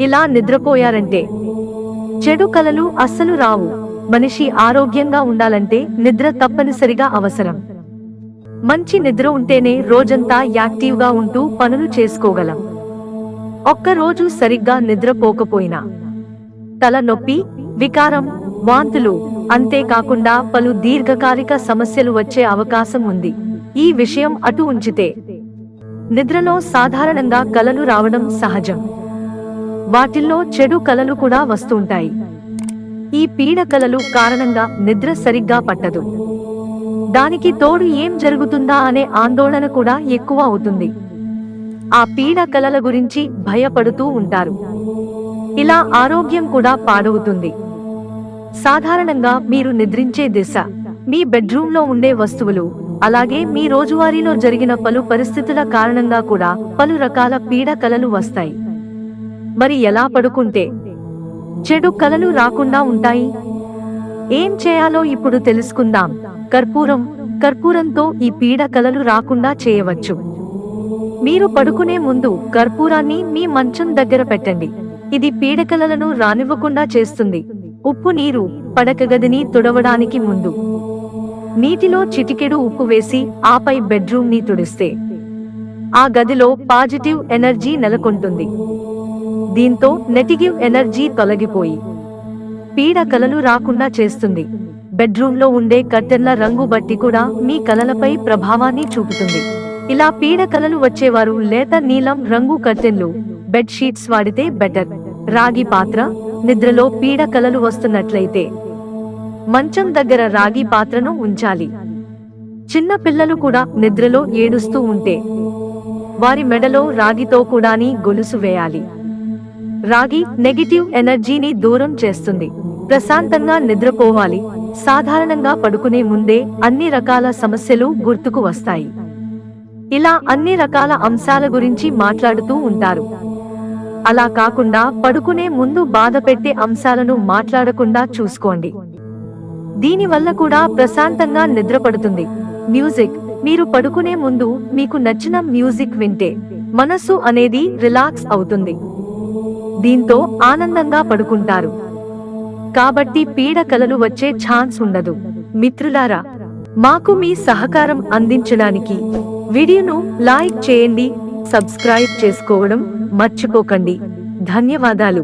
ఇలా నిద్రపోయారంటే. చెడు కలలు అస్సలు రావు. మనిషి ఆరోగ్యంగా ఉండాలంటే నిద్ర తప్పనిసరిగా అవసరం. మంచి నిద్ర ఉంటేనే రోజంతా యాక్టివ్గా ఉంటూ పనులు చేసుకోగలం. ఒక్కరోజు సరిగ్గా నిద్రపోకపోయినా. తల నొప్పి వికారం వాంతులు అంతేకాకుండా పలు దీర్ఘకాలిక సమస్యలు వచ్చే అవకాశం ఉంది. ఈ విషయం అటు ఉంచితే. నిద్రలో సాధారణంగా కలలు రావడం సహజం. వాటిల్లో చెడు కలలు కూడా వస్తుంటాయి. ఈ పీడ కలలు కారణంగా నిద్ర సరిగ్గా పట్టదు. దానికి తోడు ఏం జరుగుతుందా అనే ఆందోళన కూడా ఎక్కువ అవుతుంది. ఆ పీడ కలల గురించి భయపడుతూ ఉంటారు. ఇలా ఆరోగ్యం కూడా పాడవుతుంది. సాధారణంగా మీరు నిద్రించే దిశ మీ బెడ్రూమ్లో ఉండే వస్తువులు అలాగే మీ రోజువారీలో జరిగిన పలు పరిస్థితుల కారణంగా కూడా పలు రకాల పీడ కలలు వస్తాయి. మరి ఎలా పడుకుంటే? చెడు కలలు రాకుండా ఉంటాయి. ఏం చేయాలో ఇప్పుడు తెలుసుకుందాం. కర్పూరం కర్పూరంతో ఈ పీడ కలలు రాకుండా చేయవచ్చు. మీరు పడుకునే ముందు కర్పూరాన్ని మీ మంచం దగ్గర పెట్టండి. ఇది పీడకలలను రానివ్వకుండా చేస్తుంది. ఉప్పు నీరు పడక గదిని తుడవడానికి ముందు. నీటిలో చిటికెడు ఉప్పు వేసి ఆపై బెడ్రూమ్ని తుడిస్తే. ఆ గదిలో పాజిటివ్ ఎనర్జీ నెలకొంటుంది. దీంతో నెగిటివ్ ఎనర్జీ తొలగిపోయి. పీడ కలలు రాకుండా చేస్తుంది. బెడ్రూమ్లో ఉండే కర్టెన్ల రంగు బట్టి కూడా మీ కలలపై ప్రభావాన్ని చూపుతుంది. ఇలా పీడ కలలు వచ్చేవారు లేత నీలం రంగు కర్టెన్లు బెడ్షీట్స్ వాడితే బెటర్. రాగి పాత్ర నిద్రలో పీడ కలలు వస్తున్నట్లయితే. మంచం దగ్గర రాగి పాత్రను ఉంచాలి. చిన్న పిల్లలు కూడా నిద్రలో ఏడుస్తూ ఉంటే. వారి మెడలో రాగితో కూడాని గొలుసు వేయాలి. రాగి నెగిటివ్ ఎనర్జీని దూరం చేస్తుంది. ప్రశాంతంగా నిద్రపోవాలి. సాధారణంగా పడుకునే ముందే అన్ని రకాల సమస్యలు గుర్తుకు వస్తాయి. ఇలా అన్ని రకాల అంశాల గురించి మాట్లాడుతూ ఉంటారు. అలా కాకుండా పడుకునే ముందు బాధ పెట్టే అంశాలను మాట్లాడకుండా చూసుకోండి. దీనివల్ల కూడా ప్రశాంతంగా నిద్రపడుతుంది. మ్యూజిక్. మీరు పడుకునే ముందు మీకు నచ్చిన మ్యూజిక్ వింటే మనస్సు అనేది రిలాక్స్ అవుతుంది. దీంతో ఆనందంగా పడుకుంటారు. కాబట్టి పీడ కలలు వచ్చే ఛాన్స్ ఉండదు. మిత్రులారా మాకు మీ సహకారం అందించడానికి వీడియోను లైక్ చేయండి సబ్స్క్రైబ్ చేసుకోవడం మర్చిపోకండి. ధన్యవాదాలు.